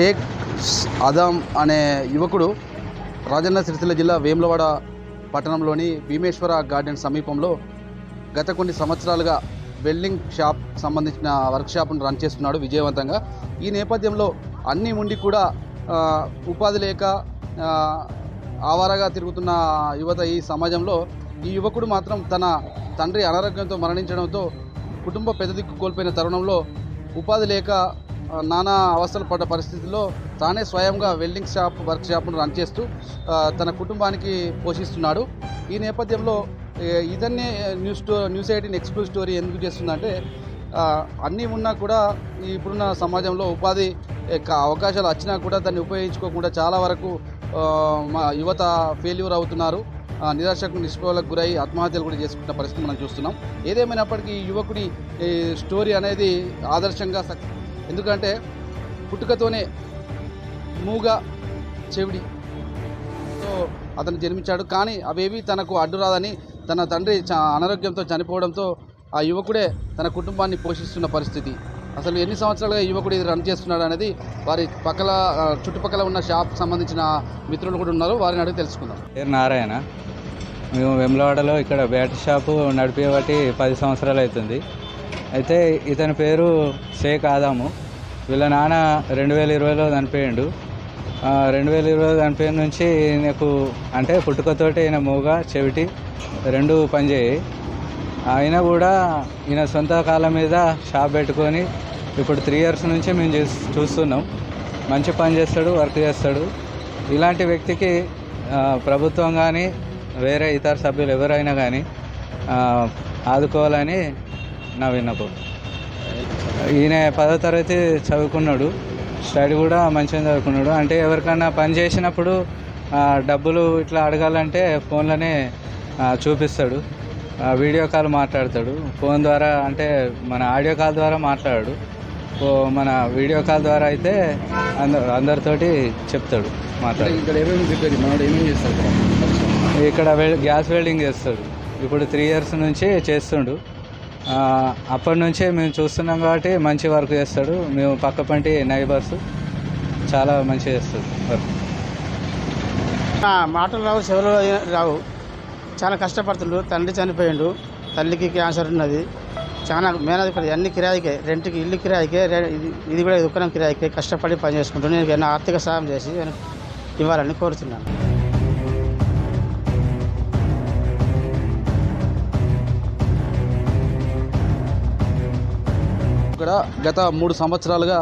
షేక్ అదాం అనే యువకుడు రాజన్న సిరిసిల్ల జిల్లా వేములవాడ పట్టణంలోని భీమేశ్వర గార్డెన్ సమీపంలో గత కొన్ని సంవత్సరాలుగా వెల్డింగ్ షాప్ సంబంధించిన వర్క్షాప్ను రన్ చేస్తున్నాడు విజయవంతంగా. ఈ నేపథ్యంలో అన్నీ ఉండి కూడా ఉపాధి లేక ఆవారాగా ఆవారగా తిరుగుతున్న యువత ఈ సమాజంలో ఈ యువకుడు మాత్రం తన తండ్రి అనారోగ్యంతో మరణించడంతో కుటుంబ పెద్ద దిక్కు కోల్పోయిన తరుణంలో ఉపాధి లేక నానా అవస్థలు పడ్డ పరిస్థితుల్లో తానే స్వయంగా వెల్డింగ్ షాప్ వర్క్ షాప్ను రన్ చేస్తూ తన కుటుంబానికి పోషిస్తున్నాడు. ఈ నేపథ్యంలో ఏ, ఇదన్నే న్యూస్ స్టో న్యూస్ ఎయిటీన్ ఎక్స్క్లూజ్ స్టోరీ ఎందుకు చేస్తుందంటే అన్నీ ఉన్నా కూడా ఇప్పుడున్న సమాజంలో ఉపాధి యొక్క అవకాశాలు వచ్చినా కూడా దాన్ని ఉపయోగించుకోకుండా చాలా వరకు మా యువత ఫెయిల్యూర్ అవుతున్నారు. నిరాశకు నిష్ఫలకు గురై ఆత్మహత్యలు కూడా చేసుకుంటున్న పరిస్థితి మనం చూస్తున్నాం. ఏదేమైనప్పటికీ యువకుడి ఈ స్టోరీ అనేది ఆదర్శంగా ఎందుకంటే పుట్టుకతోనే మూగ చెవిడి. సో అతను జన్మించాడు. కానీ అవేవి తనకు అడ్డు రాదని తన తండ్రి చ- అనారోగ్యంతో చనిపోవడంతో ఆ యువకుడే తన కుటుంబాన్ని పోషిస్తున్న పరిస్థితి. అసలు ఎన్ని సంవత్సరాలుగా యువకుడు ఇది రన్ చేస్తున్నాడు అనేది వారి పక్కల చుట్టుపక్కల ఉన్న షాప్ సంబంధించిన మిత్రులు కూడా ఉన్నారు. వారిని అడిగి తెలుసుకుందాం. పేరు నారాయణ. మేము వెమ్లవాడలో ఇక్కడ బ్యాట్ షాపు నడిపేవాటి పది సంవత్సరాలు అవుతుంది. అయితే ఇతని పేరు షేక్ ఆదాము. వీళ్ళ నాన్న రెండు వేల ఇరవైలో చనిపోయిండు. రెండు వేల ఇరవై చనిపోయిన నుంచి నాకు అంటే పుట్టుకతోటి ఈయన మూగ చెవిటి రెండు పనిచేయి. అయినా కూడా ఈయన సొంత కాలం మీద షాప్ పెట్టుకొని ఇప్పుడు త్రీ ఇయర్స్ నుంచి మేము చూస్- చూస్తున్నాం. మంచి పని చేస్తాడు వర్క్ చేస్తాడు. ఇలాంటి వ్యక్తికి ప్రభుత్వం కానీ వేరే ఇతర సభ్యులు ఎవరైనా కానీ ఆదుకోవాలని నా విన్నపం ఈయన పదో తరగతి చదువుకున్నాడు. స్టడీ కూడా మంచిగా చదువుకున్నాడు. అంటే ఎవరికైనా పని చేసినప్పుడు డబ్బులు ఇట్లా అడగాలంటే ఫోన్లోనే చూపిస్తాడు. వీడియో కాల్ మాట్లాడతాడు. ఫోన్ ద్వారా అంటే మన ఆడియో కాల్ ద్వారా మాట్లాడాడు. మన వీడియో కాల్ ద్వారా అయితే అందరు అందరితోటి చెప్తాడు మాట్లాడు. ఇక్కడ గ్యాస్ వెల్డింగ్ చేస్తాడు. ఇప్పుడు త్రీ ఇయర్స్ నుంచి చేస్తుండు. అప్పటి నుంచే మేము చూస్తున్నాం కాబట్టి మంచి వర్క్ చేస్తాడు. మేము పక్క పంటి నైబర్స్ చాలా మంచిగా చేస్తాడు వర్క్. మాటలు రావు చెవులు రావు. చాలా కష్టపడుతుండు తండ్రి చనిపోయిండు. తల్లికి క్యాన్సర్ ఉన్నది. చాలా మేనది అన్ని కిరాయికే రెంట్కి ఇల్లు కిరాయికే ఇది- ఇది కూడా దుకాణం కిరాయికే. కష్టపడి పని చేసుకుంటూ నేను ఆర్థిక సాయం చేసి నేను ఇవ్వాలని కోరుతున్నాను. గత మూడు సంవత్సరాలుగా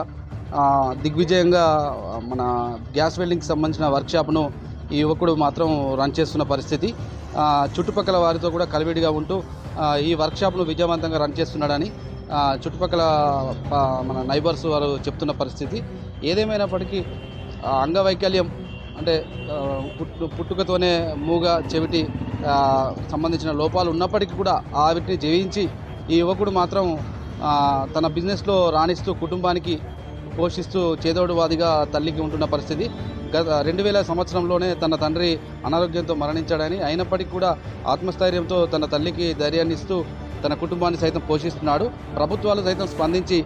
దిగ్విజయంగా మన గ్యాస్ వెల్డింగ్కి సంబంధించిన వర్క్షాప్ను ఈ యువకుడు మాత్రం రన్ చేస్తున్న పరిస్థితి. చుట్టుపక్కల వారితో కూడా కలివిడిగా ఉంటూ ఈ వర్క్షాప్ను విజయవంతంగా రన్ చేస్తున్నాడని చుట్టుపక్కల మన నైబర్స్ వారు చెప్తున్న పరిస్థితి. ఏదేమైనప్పటికీ అంగవైకల్యం అంటే పుట్టు పుట్టుకతోనే మూగ చెవిటి సంబంధించిన లోపాలు ఉన్నప్పటికీ కూడా ఆ వీటిని జయించి ఈ యువకుడు మాత్రం తన బిజినెస్లో రాణిస్తూ కుటుంబానికి పోషిస్తూ చేదోడువాదిగా తల్లికి ఉంటున్న పరిస్థితి. గత రెండు వేల సంవత్సరంలోనే తన తండ్రి అనారోగ్యంతో మరణించాడని అయినప్పటికీ కూడా ఆత్మస్థైర్యంతో తన తల్లికి ధైర్యాన్ని ఇస్తూ తన కుటుంబాన్ని సైతం పోషిస్తున్నాడు. ప్రభుత్వాలు సైతం స్పందించి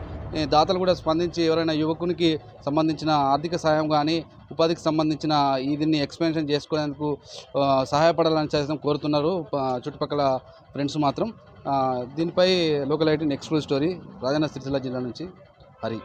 దాతలు కూడా స్పందించి ఎవరైనా యువకునికి సంబంధించిన ఆర్థిక సహాయం కానీ ఉపాధికి సంబంధించిన దీన్ని ఎక్స్పెన్షన్ చేసుకునేందుకు సహాయపడాలని సైతం కోరుతున్నారు చుట్టుపక్కల ఫ్రెండ్స్ మాత్రం. దీనిపై local IT exclusive story Rajanna Sircilla జిల్లా నుంచి హరి.